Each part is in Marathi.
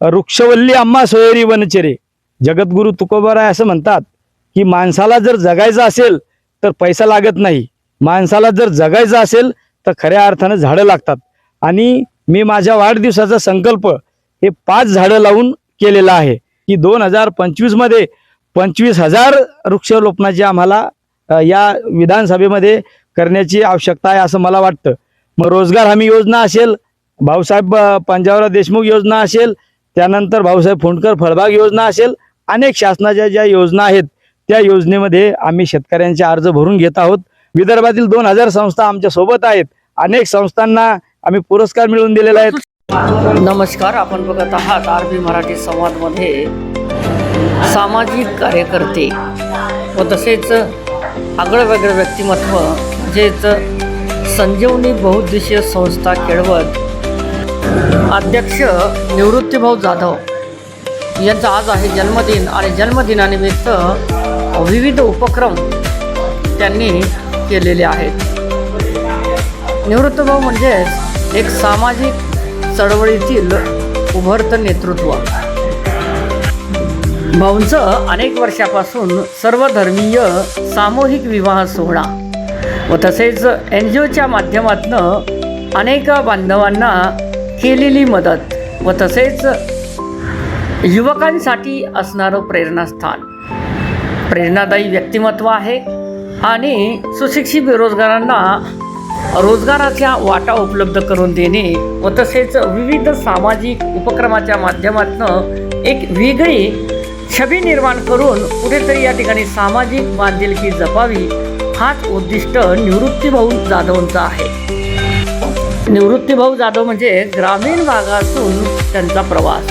वृक्षवल्ली आम्हा सोयरी वनचेरे. जगद्गुरु तुकोबराय असं म्हणतात की माणसाला जर जगायचं असेल तर पैसा लागत नाही. माणसाला जर जगायचं असेल तर खऱ्या अर्थानं झाडं लागतात. आणि मी माझ्या वाढदिवसाचा संकल्प हे पाच झाडं लावून केलेला आहे की दोन हजार पंचवीसमध्ये पंचवीस हजार वृक्षारोपणाची आम्हाला या विधानसभेमध्ये करण्याची आवश्यकता आहे असं मला वाटतं. मग रोजगार हमी योजना असेल भाऊसाहेब पंजाबराव देशमुख योजना असेल त्यानंतर भाऊसाहेब फुंडकर फळबाग योजना असेल अनेक शासनाच्या ज्या योजना आहेत त्या योजनेमध्ये आम्ही शेतकऱ्यांचे अर्ज भरून घेत आहोत. विदर्भातील दोन हजार संस्था आमच्यासोबत आहेत. अनेक संस्थांना आम्ही पुरस्कार मिळवून दिलेले आहेत नमस्कार आपण बघत आहात आर बी मराठी संवादमध्ये. सामाजिक कार्यकर्ते व तसेच आगळं वेगळं व्यक्तिमत्व म्हणजेच संजीवनी बहुउद्देशीय संस्था केळवत अध्यक्ष निवृत्तीभाऊ जाधव यांचा आज आहे जन्मदिन आणि जन्मदिनानिमित्त विविध उपक्रम त्यांनी केलेले आहेत. निवृत्तभाऊ म्हणजेच एक सामाजिक चळवळीतील उभरतं नेतृत्व. भाऊंचं अनेक वर्षापासून सर्वधर्मीय सामूहिक विवाह सोहळा व तसेच एन जी ओच्या माध्यमातून अनेक बांधवांना केलेली मदत व तसेच युवकांसाठी असणारं प्रेरणास्थान. प्रेरणादायी व्यक्तिमत्व आहे आणि सुशिक्षित बेरोजगारांना रोजगाराच्या वाटा उपलब्ध करून देणे व तसेच विविध सामाजिक उपक्रमाच्या माध्यमातून एक वेगळी छबी निर्माण करून कुठेतरी या ठिकाणी सामाजिक बांधिलकी जपावी हाच उद्दिष्ट निवृत्तीभाऊ जाधवांचा आहे. निवृत्तीभाऊ जाधव म्हणजे ग्रामीण भागातून त्यांचा प्रवास.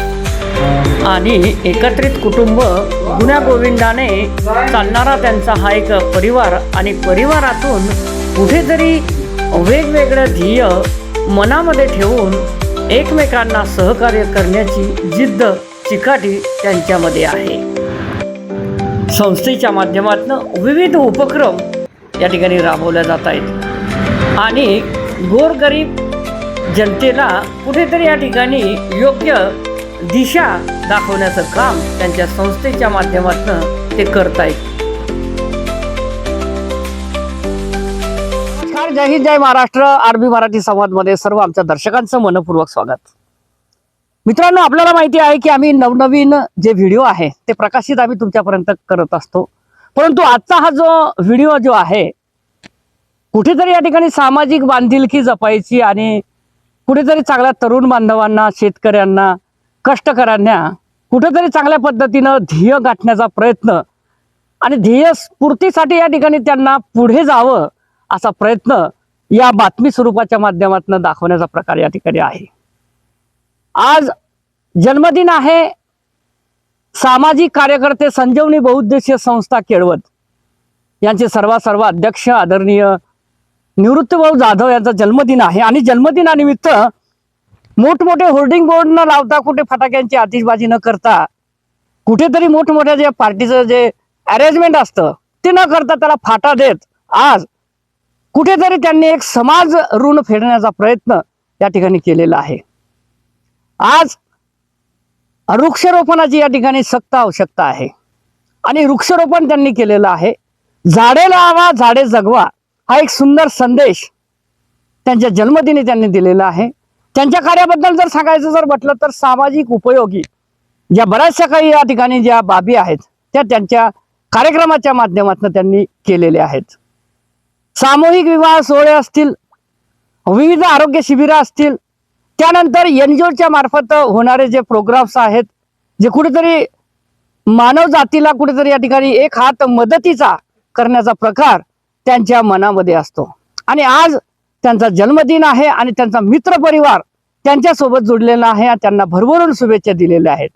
आणि एकत्रित कुटुंब गुण्यागोविंदाने चालणारा त्यांचा हा एक परिवार आणि परिवारातून कुठेतरी वेगवेगळं ध्येय मनामध्ये ठेवून एकमेकांना सहकार्य करण्याची जिद्द चिकाटी त्यांच्यामध्ये आहे. संस्थेच्या माध्यमातून विविध उपक्रम या ठिकाणी राबवल्या जात आहेत. आणि गोरगरीब जनतेला कुठेतरी या ठिकाणी योग्य दिशा दाखवण्याचं काम त्यांच्या संस्थेच्या माध्यमातून ते करतायत नमस्कार जय हिंद जय महाराष्ट्र. आरबी मराठी संवादमध्ये सर्व आमच्या दर्शकांचं मनपूर्वक स्वागत. मित्रांनो आपल्याला माहिती आहे की आम्ही नवनवीन जे व्हिडिओ आहे ते प्रकाशित आम्ही तुमच्यापर्यंत करत असतो. परंतु आजचा हा जो व्हिडिओ जो आहे कुठेतरी या ठिकाणी सामाजिक बांधिलकी जपायची आणि कुठेतरी चांगल्या तरुण बांधवांना शेतकऱ्यांना कष्टकऱ्यांना कुठेतरी चांगल्या पद्धतीनं ध्येय गाठण्याचा प्रयत्न आणि ध्येय स्फूर्तीसाठी या ठिकाणी त्यांना पुढे जावं असा प्रयत्न या बातमी स्वरूपाच्या माध्यमातून दाखवण्याचा प्रकार या ठिकाणी आहे. आज जन्मदिन आहे. सामाजिक कार्यकर्ते संजीवनी बहुउद्देशीय संस्था केळवत यांचे सर्वा सर्व अध्यक्ष आदरणीय निवृत्तभाऊ जाधव यांचा जन्मदिन आहे. आणि जन्मदिनानिमित्त मोठमोठे होर्डिंग बोर्ड न लावता कुठे फटाक्यांची आतिषबाजी न करता कुठेतरी मोठमोठ्या जे पार्टीचं जे अरेंजमेंट असतं ते न करता त्याला फाटा देत आज कुठेतरी त्यांनी एक समाज ऋण फेडण्याचा प्रयत्न या ठिकाणी केलेला आहे. आज वृक्षरोपणाची या ठिकाणी सक्त आवश्यकता आहे. आणि वृक्षरोपण त्यांनी केलेलं आहे. झाडे लावा झाडे जगवा. हा एक सुंदर संदेश त्यांच्या जन्मदिनी त्यांनी दिलेला आहे. त्यांच्या कार्याबद्दल जर सांगायचं जर म्हटलं तर सामाजिक उपयोगी ज्या बऱ्याचशा काही या ठिकाणी ज्या बाबी आहेत त्या त्यांच्या कार्यक्रमाच्या माध्यमातून त्यांनी केलेल्या आहेत. सामूहिक विवाह सोहळे असतील विविध आरोग्य शिबिरं असतील त्यानंतर एन जी ओच्या मार्फत होणारे जे प्रोग्राम्स आहेत जे कुठेतरी मानव जातीला कुठेतरी या ठिकाणी एक हात मदतीचा करण्याचा प्रकार त्यांच्या मनामध्ये असतो. आणि आज त्यांचा जन्मदिन आहे आणि त्यांचा मित्रपरिवार त्यांच्यासोबत जुडलेला आहे आणि त्यांना भरभरून शुभेच्छा दिलेल्या आहेत.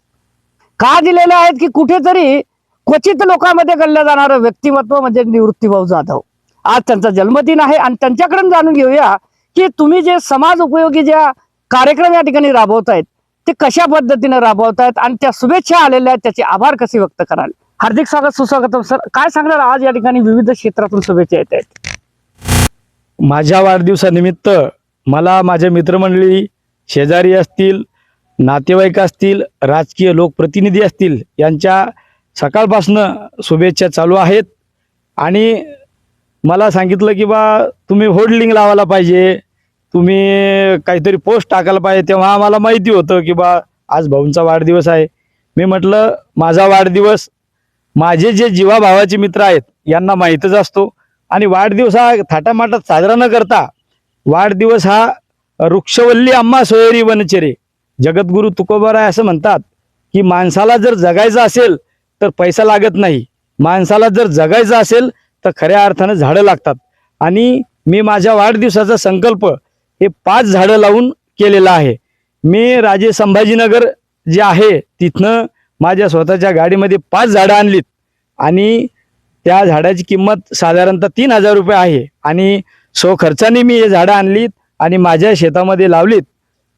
का दिलेल्या आहेत की कुठेतरी क्वचित लोकांमध्ये गणलं जाणारं व्यक्तिमत्व म्हणजे निवृत्तीभाऊ जाधव. आज त्यांचा जन्मदिन आहे आणि त्यांच्याकडून जाणून घेऊया की तुम्ही जे समाज उपयोगी ज्या कार्यक्रम या ठिकाणी राबवतायत ते कशा पद्धतीने राबवतायत आणि त्या शुभेच्छा आलेल्या आहेत त्याचे आभार कसे व्यक्त कराल? हार्दिक स्वागत सुस्वागतम. सर काय सांगणार आज या ठिकाणी विविध क्षेत्रातून शुभेच्छा येत आहेत? माझ्या वाढदिवसानिमित्त मला माझ्या मित्रमंडळी शेजारी असतील नातेवाईक असतील राजकीय लोकप्रतिनिधी असतील यांच्या सकाळपासनं शुभेच्छा चालू आहेत. आणि मला सांगितलं की बा तुम्ही होल्डिंग लावायला पाहिजे तुम्ही काहीतरी पोस्ट टाकायला पाहिजे तेव्हा आम्हाला माहिती होतं की बा आज भाऊंचा वाढदिवस आहे. मी म्हटलं माझा वाढदिवस माझे जे जीवाभावाचे मित्र आहेत यांना माहीतच असतो. आणि वाढदिवस हा थाटामाटात साजरा न करता वाढदिवस हा वृक्षवल्ली अम्मा सोयरी वनचेरे जगद्गुरु तुकोबराय असं म्हणतात की माणसाला जर जगायचं असेल तर पैसा लागत नाही. माणसाला जर जगायचं असेल तर खऱ्या अर्थानं झाडं लागतात. आणि मी माझ्या वाढदिवसाचा संकल्प हे पाच झाडं लावून केलेला आहे. मी राजे संभाजीनगर जे आहे तिथनं माझ्या स्वतःच्या गाडीमध्ये पाच झाडं आणलीत. आणि त्या झाडाची किंमत साधारणतः तीन हजार रुपये आहे. आणि सो खर्चाने मी हे झाडं आणलीत आणि माझ्या शेतामध्ये लावलीत.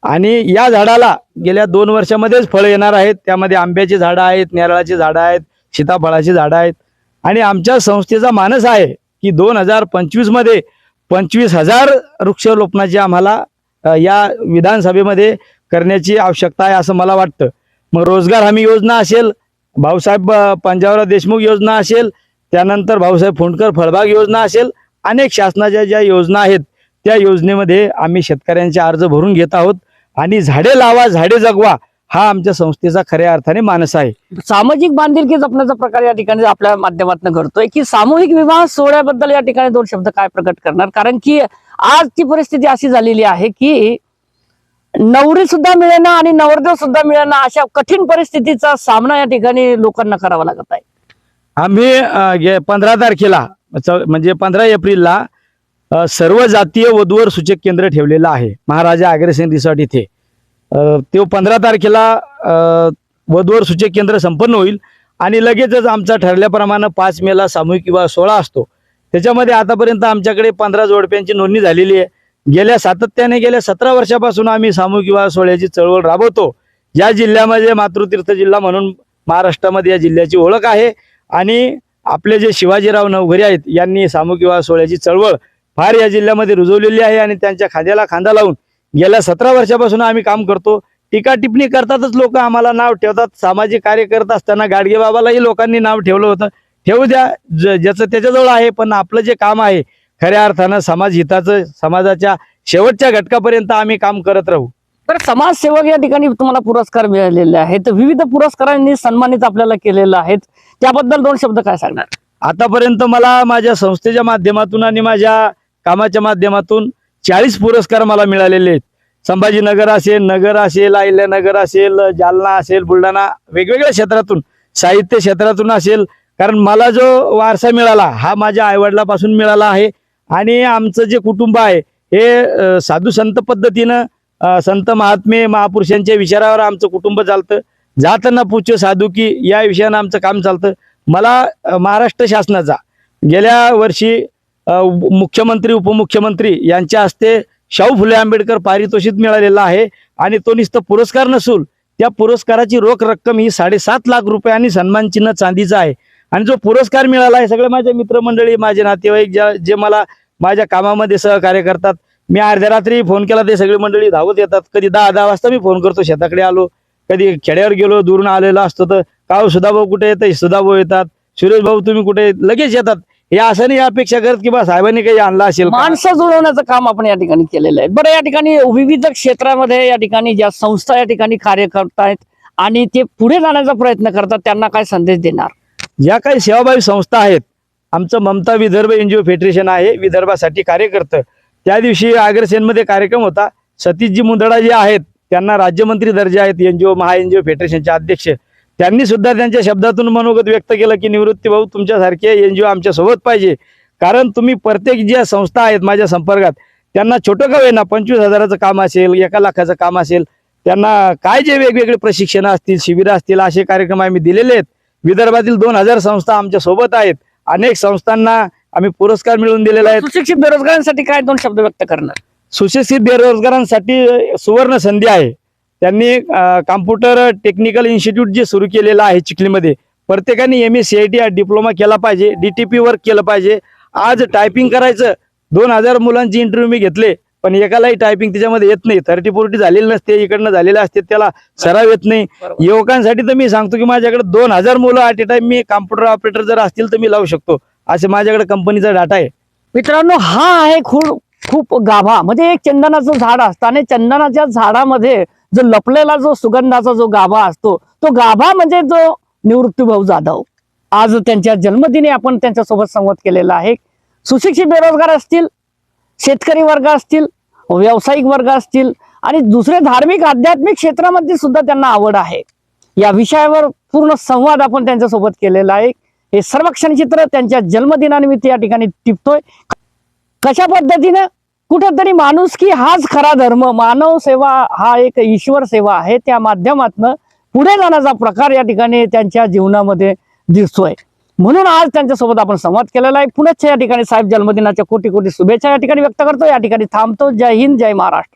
आणि या झाडाला गेल्या दोन वर्षामध्येच फळं येणार आहेत. त्यामध्ये आंब्याची झाडं आहेत नारळाची झाडं आहेत सीताफळाची झाडं आहेत. आणि आमच्या संस्थेचा मानस आहे की दोन हजार पंचवीसमध्ये पंचवीस हजार वृक्षारोपणाची आम्हाला या विधानसभेमध्ये करण्याची आवश्यकता आहे असं मला वाटतं. मग रोजगार हमी योजना असेल भाऊसाहेब पंजाबराव देशमुख योजना असेल त्यानंतर भाऊसाहेब फुंडकर फळबाग योजना असेल अनेक शासनाच्या ज्या योजना आहेत त्या योजनेमध्ये आम्ही शेतकऱ्यांचे अर्ज भरून घेत आहोत आणि झाडे लावा झाडे जगवा हा आमच्या संस्थेचा खऱ्या अर्थाने मानस आहे. सामाजिक बांधिलकी जपण्याचा प्रकार या ठिकाणी आपल्या माध्यमातून घडतोय की सामूहिक विवाह सोहळ्याबद्दल या ठिकाणी दोन शब्द काय प्रकट करणार? कारण की आजची परिस्थिती अशी झालेली आहे की नवरी सुद्धा मिळेना आणि नवरदेव सुद्धा मिळेना अशा कठीण परिस्थितीचा सामना या ठिकाणी लोकांना करावा लागत आहे. आम्ही पंधरा तारखेला म्हणजे पंधरा एप्रिलला सर्व जातीय वधूवर सूचक केंद्र ठेवलेलं आहे. महाराजा अग्रसेन रिसॉर्ट इथे. ते तो पंधरा तारखेला वधूवर सूचक केंद्र संपन्न होईल आणि लगेचच आमचा ठरल्याप्रमाणे पाच मेला सामूहिक विवाह सोहळा असतो. त्याच्यामध्ये आतापर्यंत आमच्याकडे पंधरा जोडप्यांची नोंदणी झालेली आहे. गेल्या सातत्याने गेल्या सतरा वर्षापासून आम्ही सामूहिक विवाह सोहळ्याची चळवळ राबवतो. या जिल्ह्यामध्ये मातृतीर्थ जिल्हा म्हणून महाराष्ट्रामध्ये या जिल्ह्याची ओळख आहे. आणि आपले जे शिवाजीराव नवघरे आहेत यांनी सामूहिक विवाह सोहळ्याची चळवळ फार या जिल्ह्यामध्ये रुजवलेली आहे आणि त्यांच्या खांद्याला खांदा लावून गेल्या सतरा वर्षापासून आम्ही काम करतो. टीका टिप्पणी करतातच लोक आम्हाला नाव ठेवतात. सामाजिक कार्य करत असताना गाडगे बाबालाही लोकांनी नाव ठेवलं होतं. ठेवू द्या ज- ज्याचं त्याच्याजवळ आहे पण आपलं जे काम आहे खऱ्या अर्थानं समाज हिताचं समाजाच्या शेवटच्या घटकापर्यंत आम्ही काम करत राहू. तर समाजसेवक या ठिकाणी तुम्हाला पुरस्कार मिळालेले आहेत. विविध पुरस्कारांनी सन्मानित आपल्याला केलेलं आहेत. त्याबद्दल दोन शब्द काय सांगणार? आतापर्यंत मला माझ्या संस्थेच्या माध्यमातून आणि माझ्या कामाच्या माध्यमातून चाळीस पुरस्कार मला मिळालेले आहेत. संभाजीनगर असेल नगर असेल अहिल्यानगर असेल जालना असेल बुलढाणा वेगवेगळ्या क्षेत्रातून साहित्य क्षेत्रातून असेल. कारण मला जो वारसा मिळाला हा माझ्या आईवडिलापासून मिळाला आहे. आणि आमचं जे कुटुंब आहे हे साधू संत पद्धतीनं संत महात्मे महापुरुषांच्या विचारावर आमचं कुटुंब चालतं. जातना पूज्य साधू की या विषयानं आमचं काम चालतं. मला महाराष्ट्र शासनाचा गेल्या वर्षी मुख्यमंत्री उपमुख्यमंत्री यांच्या हस्ते शाहू फुले आंबेडकर पारितोषिक मिळालेला आहे आणि तो निस्त पुरस्कार नसून त्या पुरस्काराची रोख रक्कम ही साडेसात लाख रुपये आणि सन्मान चिन्ह चांदीचा आहे. आणि जो पुरस्कार मिळाला आहे सगळे माझे मित्रमंडळी माझे नातेवाईक ज्या जे मला माझ्या कामामध्ये सहकार्य करतात. मी अर्ध्या रात्री फोन केला ते सगळी मंडळी धावत येतात. कधी दहा दहा वाजता मी फोन करतो शेताकडे आलो. कधी खेड्यावर गेलो दुरून आलेलो असतो तर काव सुधाभाऊ कुठे येतं सुधाभाऊ येतात. सुरेश भाऊ तुम्ही कुठे? लगेच येतात. हे असं नाही अपेक्षा करत की बा साहेबांनी काही आणला असेल माणसं जुळवण्याचं काम आपण या ठिकाणी केलेलं आहे. बरं या ठिकाणी विविध क्षेत्रामध्ये या ठिकाणी ज्या संस्था या ठिकाणी कार्य करत आहेत आणि ते पुढे जाण्याचा प्रयत्न करतात त्यांना काय संदेश देणार? ज्या काही सेवाभावी संस्था आहेत आमचं ममता विदर्भ एनजीओ फेडरेशन आहे विदर्भासाठी कार्य करतं. त्या दिवशी अग्रसेनमध्ये कार्यक्रम होता. सतीशजी मुंदडा जे आहेत त्यांना राज्यमंत्री दर्जा आहेत एनजीओ महा एनजीओ फेडरेशनचे अध्यक्ष. त्यांनी सुद्धा त्यांच्या शब्दातून मनोगत व्यक्त केलं की निवृत्ती भाऊ तुमच्यासारखे एन जी ओ आमच्यासोबत पाहिजे. कारण तुम्ही प्रत्येक ज्या संस्था आहेत माझ्या संपर्कात त्यांना छोटं का ना पंचवीस हजाराचं काम असेल एका लाखाचं काम असेल त्यांना काय जे वेगवेगळे प्रशिक्षण असतील शिबिरं असतील असे कार्यक्रम आम्ही दिलेले आहेत. विदर्भातील दोन हजार संस्था आमच्यासोबत आहेत. अनेक संस्थांना आम्ही पुरस्कार मिळवून दिलेले आहेत. सुशिक्षित बेरोजगारांसाठी काय दोन शब्द व्यक्त करणार? सुशिक्षित बेरोजगारांसाठी सुवर्ण संधी आहे. त्यांनी कॉम्प्युटर टेक्निकल इन्स्टिट्यूट जे सुरू केलेलं आहे चिखलीमध्ये प्रत्येकाने M S C I T diploma केला पाहिजे डी टी पी वर्क केलं पाहिजे. आज टायपिंग करायचं. दोन हजार मुलांची इंटरव्ह्यू मी घेतले. पण एकालाही टायपिंग त्याच्यामध्ये येत नाही. थर्टी फोर्टी झालेली नसते इकडनं झालेले असते त्याला सराव येत नाही. युवकांसाठी तर मी सांगतो की माझ्याकडे दोन हजार मुलं ॲट ए टाइम मी कॉम्प्युटर ऑपरेटर जर असतील तर मी लावू शकतो. असे माझ्याकडे कंपनीचा डाटा आहे. मित्रांनो हा आहे खूप खूप गाभा. म्हणजे एक चंदनाचं झाड असतं आणि चंदनाच्या झाडामध्ये जो लपलेला जो सुगंधाचा जो गाभा असतो तो गाभा म्हणजे जो निवृत्तीभाऊ जाधव. आज त्यांच्या जन्मदिनी आपण त्यांच्यासोबत संवाद केलेला आहे. सुशिक्षित बेरोजगार असतील शेतकरी वर्ग असतील व्यावसायिक वर्ग असतील आणि दुसरे धार्मिक आध्यात्मिक क्षेत्रामध्ये सुद्धा त्यांना आवड आहे. या विषयावर पूर्ण संवाद आपण त्यांच्यासोबत केलेला आहे. हे सर्व क्षणचित्र त्यांच्या जन्मदिनानिमित्त या ठिकाणी टिपतोय. कशा पद्धतीने कुठंतरी माणूस की हाच खरा धर्म मानव सेवा हा एक ईश्वर सेवा आहे त्या माध्यमातनं पुढे जाण्याचा प्रकार या ठिकाणी त्यांच्या जीवनामध्ये दिसतोय. म्हणून आज त्यांच्यासोबत आपण संवाद केलेला आहे. पुण्याच्या या ठिकाणी साहेब जन्मदिनाच्या कोटी कोटी शुभेच्छा या ठिकाणी व्यक्त करतो. या ठिकाणी थांबतो. जय हिंद जय महाराष्ट्र.